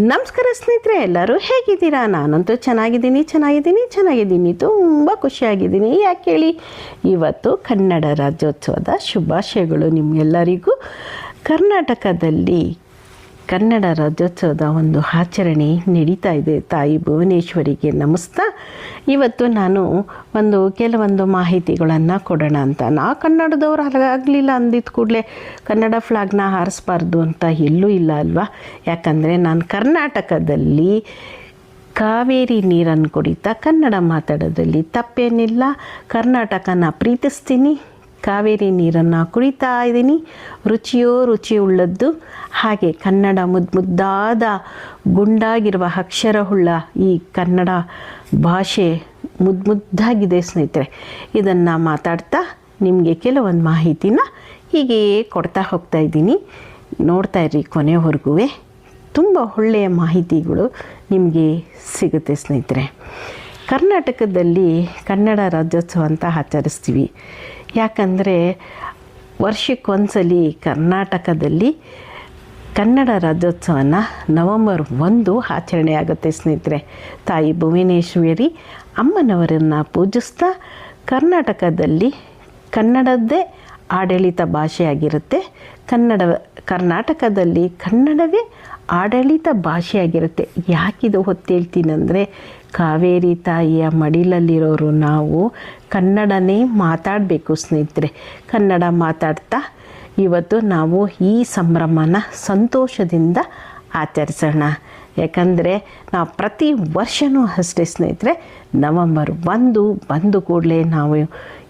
ನಮಸ್ಕಾರ ಸ್ನೇಹಿತರೆ, ಎಲ್ಲರೂ ಹೇಗಿದ್ದೀರಾ? ನಾನಂತೂ ಚೆನ್ನಾಗಿದ್ದೀನಿ ಚೆನ್ನಾಗಿದ್ದೀನಿ ಚೆನ್ನಾಗಿದ್ದೀನಿ. ತುಂಬ ಖುಷಿಯಾಗಿದ್ದೀನಿ. ಯಾಕೆ ಹೇಳಿ? ಇವತ್ತು ಕನ್ನಡ ರಾಜ್ಯೋತ್ಸವದ ಶುಭಾಶಯಗಳು ನಿಮಗೆಲ್ಲರಿಗೂ. ಕರ್ನಾಟಕದಲ್ಲಿ ಕನ್ನಡ ರಾಜ್ಯೋತ್ಸವದ ಒಂದು ಆಚರಣೆ ನಡೀತಾ ಇದೆ. ತಾಯಿ ಭುವನೇಶ್ವರಿಗೆ ನಮಸ್ತಾ. ಇವತ್ತು ನಾನು ಒಂದು ಕೆಲವೊಂದು ಮಾಹಿತಿಗಳನ್ನು ಕೊಡೋಣ ಅಂತ. ನಾ ಕನ್ನಡದವ್ರು ಆಗಲಿಲ್ಲ ಅಂದಿದ್ದ ಕೂಡಲೇ ಕನ್ನಡ ಫ್ಲಾಗ್ನ ಹಾರಿಸ್ಬಾರ್ದು ಅಂತ ಎಲ್ಲೂ ಇಲ್ಲ ಅಲ್ವಾ? ಯಾಕಂದರೆ ನಾನು ಕರ್ನಾಟಕದಲ್ಲಿ ಕಾವೇರಿ ನೀರನ್ನು ಕುಡಿತಾ ಕನ್ನಡ ಮಾತಾಡೋದ್ರಲ್ಲಿ ತಪ್ಪೇನಿಲ್ಲ. ಕರ್ನಾಟಕನ ಪ್ರೀತಿಸ್ತೀನಿ. ಕಾವೇರಿ ನೀರನ್ನು ಕುಡಿತಾ ಇದ್ದೀನಿ. ರುಚಿಯೋ ರುಚಿ ಉಳ್ಳದ್ದು ಹಾಗೆ ಕನ್ನಡ ಮುದ್ಮುದ್ದಾದ ಗುಂಡಾಗಿರುವ ಅಕ್ಷರವುಳ್ಳ ಈ ಕನ್ನಡ ಭಾಷೆ ಮುದ್ಮುದ್ದಾಗಿದೆ ಸ್ನೇಹಿತರೆ. ಇದನ್ನು ಮಾತಾಡ್ತಾ ನಿಮಗೆ ಕೆಲವೊಂದು ಮಾಹಿತಿನ ಹೀಗೆ ಕೊಡ್ತಾ ಹೋಗ್ತಾ ಇದ್ದೀನಿ. ನೋಡ್ತಾ ಇರ್ರಿ ಕೊನೆವರೆಗೂ ತುಂಬ ಒಳ್ಳೆಯ ಮಾಹಿತಿಗಳು ನಿಮಗೆ ಸಿಗುತ್ತೆ ಸ್ನೇಹಿತರೆ. ಕರ್ನಾಟಕದಲ್ಲಿ ಕನ್ನಡ ರಾಜ್ಯೋತ್ಸವ ಅಂತ ಆಚರಿಸ್ತೀವಿ. ಯಾಕಂದರೆ ವರ್ಷಕ್ಕೊಂದ್ಸಲಿ ಕರ್ನಾಟಕದಲ್ಲಿ ಕನ್ನಡ ರಾಜ್ಯೋತ್ಸವನ ನವಂಬರ್ ಒಂದು ಆಚರಣೆ ಆಗುತ್ತೆ ಸ್ನೇಹಿತರೆ. ತಾಯಿ ಭುವನೇಶ್ವರಿ ಅಮ್ಮನವರನ್ನು ಪೂಜಿಸ್ತಾ ಕರ್ನಾಟಕದಲ್ಲಿ ಕನ್ನಡದ್ದೇ ಆಡಳಿತ ಭಾಷೆಯಾಗಿರುತ್ತೆ. ಕನ್ನಡ, ಕರ್ನಾಟಕದಲ್ಲಿ ಕನ್ನಡವೇ ಆಡಳಿತ ಭಾಷೆಯಾಗಿರುತ್ತೆ. ಯಾಕಿದು ಹೊತ್ತೇಳ್ತೀನಂದರೆ, ಕಾವೇರಿ ತಾಯಿಯ ಮಡಿಲಲ್ಲಿರೋರು ನಾವು ಕನ್ನಡನೇ ಮಾತಾಡಬೇಕು ಸ್ನೇಹಿತರೆ. ಕನ್ನಡ ಮಾತಾಡ್ತಾ ಇವತ್ತು ನಾವು ಈ ಸಂಭ್ರಮನ ಸಂತೋಷದಿಂದ ಆಚರಿಸೋಣ. ಯಾಕಂದರೆ ನಾವು ಪ್ರತಿ ವರ್ಷವೂ ಅಷ್ಟೇ ಸ್ನೇಹಿತರೆ, ನವಂಬರ್ ಒಂದು ಬಂದು ಕೂಡಲೇ ನಾವು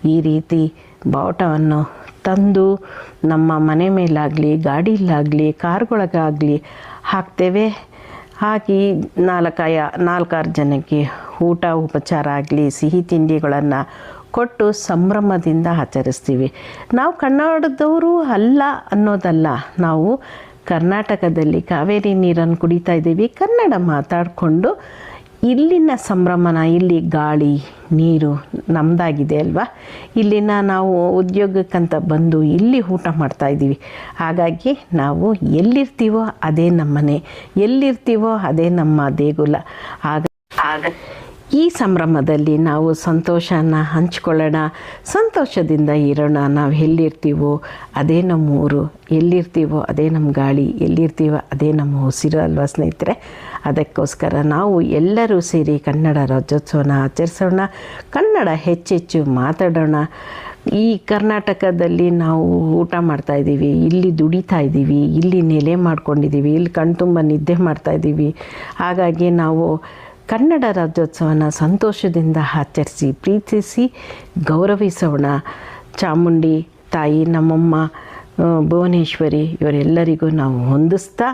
ಈ ರೀತಿ ಬಾವುಟವನ್ನು ತಂದು ನಮ್ಮ ಮನೆ ಮೇಲಾಗಲಿ ಗಾಡಿಲಾಗಲಿ ಕಾರ್ಗೊಳಗಾಗಲಿ ಹಾಕ್ತೇವೆ. ಹಾಕಿ ನಾಲ್ಕಾಯ ನಾಲ್ಕಾರು ಜನಕ್ಕೆ ಊಟ, ಉಪಚಾರ ಆಗಲಿ, ಸಿಹಿ ತಿಂಡಿಗಳನ್ನು ಕೊಟ್ಟು ಸಂಭ್ರಮದಿಂದ ಆಚರಿಸ್ತೀವಿ. ನಾವು ಕನ್ನಡದವರು ಅಲ್ಲ ಅನ್ನೋದಲ್ಲ, ನಾವು ಕರ್ನಾಟಕದಲ್ಲಿ ಕಾವೇರಿ ನೀರನ್ನು ಕುಡಿತಾ ಇದ್ದೀವಿ. ಕನ್ನಡ ಮಾತಾಡಿಕೊಂಡು ಇಲ್ಲಿನ ಸಂಭ್ರಮನ, ಇಲ್ಲಿ ಗಾಳಿ, ನೀರು ನಮ್ಮದಾಗಿದೆ ಅಲ್ವಾ? ಇಲ್ಲಿನ ನಾವು ಉದ್ಯೋಗಕ್ಕಂತ ಬಂದು ಇಲ್ಲಿ ಊಟ ಮಾಡ್ತಾ ಇದ್ದೀವಿ. ಹಾಗಾಗಿ ನಾವು ಎಲ್ಲಿರ್ತೀವೋ ಅದೇ ನಮ್ಮನೆ, ಎಲ್ಲಿರ್ತೀವೋ ಅದೇ ನಮ್ಮ ದೇಗುಲ. ಆಗ ಆಗ ಈ ಸಂಭ್ರಮದಲ್ಲಿ ನಾವು ಸಂತೋಷನ ಹಂಚ್ಕೊಳ್ಳೋಣ. ಸಂತೋಷದಿಂದ ಇರೋಣ. ನಾವು ಎಲ್ಲಿರ್ತೀವೋ ಅದೇ ನಮ್ಮ ಊರು. ಎಲ್ಲಿರ್ತೀವೋ ಅದೇ ನಮ್ಮ ಗಾಳಿ. ಎಲ್ಲಿರ್ತೀವೋ ಅದೇ ನಮ್ಮ ಉಸಿರು ಅಲ್ವಾ ಸ್ನೇಹಿತರೆ? ಅದಕ್ಕೋಸ್ಕರ ನಾವು ಎಲ್ಲರೂ ಸೇರಿ ಕನ್ನಡ ರಾಜ್ಯೋತ್ಸವನ ಆಚರಿಸೋಣ. ಕನ್ನಡ ಹೆಚ್ಚೆಚ್ಚು ಮಾತಾಡೋಣ. ಈ ಕರ್ನಾಟಕದಲ್ಲಿ ನಾವು ಊಟ ಮಾಡ್ತಾಯಿದ್ದೀವಿ ಇಲ್ಲಿ ದುಡಿತಾ ಇದ್ದೀವಿ. ಇಲ್ಲಿ ನೆಲೆ ಮಾಡ್ಕೊಂಡಿದ್ದೀವಿ. ಇಲ್ಲಿ ಕಣ್ತುಂಬ ನಿದ್ದೆ ಮಾಡ್ತಾಯಿದ್ದೀವಿ ಹಾಗಾಗಿ ನಾವು ಕನ್ನಡ ರಾಜ್ಯೋತ್ಸವನ ಸಂತೋಷದಿಂದ ಆಚರಿಸಿ, ಪ್ರೀತಿಸಿ ಗೌರವಿಸೋಣ. ಚಾಮುಂಡಿ ತಾಯಿ, ನಮ್ಮಮ್ಮ ಭುವನೇಶ್ವರಿ, ಇವರೆಲ್ಲರಿಗೂ ನಾವು ಹೊಂದಿಸ್ತಾ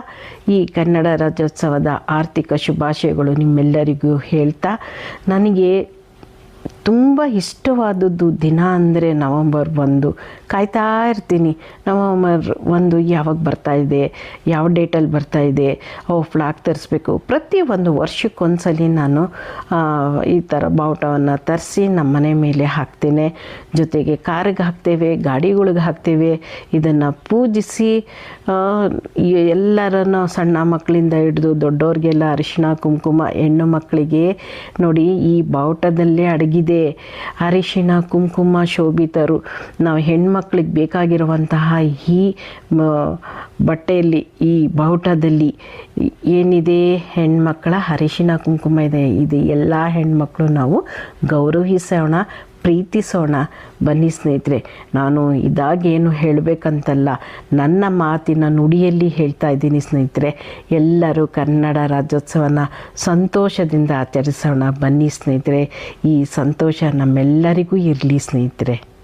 ಈ ಕನ್ನಡ ರಾಜ್ಯೋತ್ಸವದ ಆರ್ಥಿಕ ಶುಭಾಶಯಗಳು ನಿಮ್ಮೆಲ್ಲರಿಗೂ ಹೇಳ್ತಾ, ನನಗೆ ತುಂಬ ಇಷ್ಟವಾದದ್ದು ದಿನ ಅಂದರೆ ನವಂಬರ್ ಒಂದು. ಕಾಯ್ತಾ ಇರ್ತೀನಿ. ನವಂಬರ್ ಒಂದು ಯಾವಾಗ ಬರ್ತಾ ಇದೆ, ಯಾವ ಡೇಟಲ್ಲಿ ಬರ್ತಾ ಇದೆ ಓ ಫ್ಲಾಗ್ ತರಿಸ್ಬೇಕು. ಪ್ರತಿ ಒಂದು ವರ್ಷಕ್ಕೊಂದ್ಸಲಿ ನಾನು ಈ ಥರ ಬಾವುಟವನ್ನು ತರಿಸಿ ನಮ್ಮ ಮನೆ ಮೇಲೆ ಹಾಕ್ತೇನೆ. ಜೊತೆಗೆ ಕಾರಿಗೆ ಹಾಕ್ತೇವೆ, ಗಾಡಿಗಳಿಗೆ ಹಾಕ್ತೇವೆ. ಇದನ್ನು ಪೂಜಿಸಿ ಎಲ್ಲರನ್ನು ಸಣ್ಣ ಮಕ್ಕಳಿಂದ ಹಿಡಿದು ದೊಡ್ಡವ್ರಿಗೆಲ್ಲ ಅರಿಶಿಣ, ಕುಂಕುಮ, ಹೆಣ್ಣು ಮಕ್ಕಳಿಗೆ ನೋಡಿ ಈ ಬಾವುಟದಲ್ಲೇ ಅಡಗಿದೆ. ಅರಿಶಿಣ ಕುಂಕುಮ, ಶೋಭಿತರು. ನಾವು ಹೆಣ್ಮಕ್ಳಿಗೆ ಬೇಕಾಗಿರುವಂತಹ ಈ ಬಟ್ಟೆಯಲ್ಲಿ, ಈ ಬಾವುಟದಲ್ಲಿ ಏನಿದೆ? ಹೆಣ್ಮಕ್ಕಳ ಅರಿಶಿಣ ಕುಂಕುಮ ಇದೆ. ಇದು ಎಲ್ಲ ಹೆಣ್ಮಕ್ಳು ನಾವು ಗೌರವಿಸೋಣ. ಪ್ರೀತಿಸೋಣ. ಬನ್ನಿ ಸ್ನೇಹಿತರೆ, ನಾನು ಇದಾಗೇನು ಹೇಳಬೇಕಂತಲ್ಲ, ನನ್ನ ಮಾತಿನ ನುಡಿಯಲ್ಲಿ ಹೇಳ್ತಾ ಇದ್ದೀನಿ ಸ್ನೇಹಿತರೆ. ಎಲ್ಲರೂ ಕನ್ನಡ ರಾಜ್ಯೋತ್ಸವನ ಸಂತೋಷದಿಂದ ಆಚರಿಸೋಣ. ಬನ್ನಿ ಸ್ನೇಹಿತರೆ, ಈ ಸಂತೋಷ ನಮ್ಮೆಲ್ಲರಿಗೂ ಇರಲಿ ಸ್ನೇಹಿತರೆ.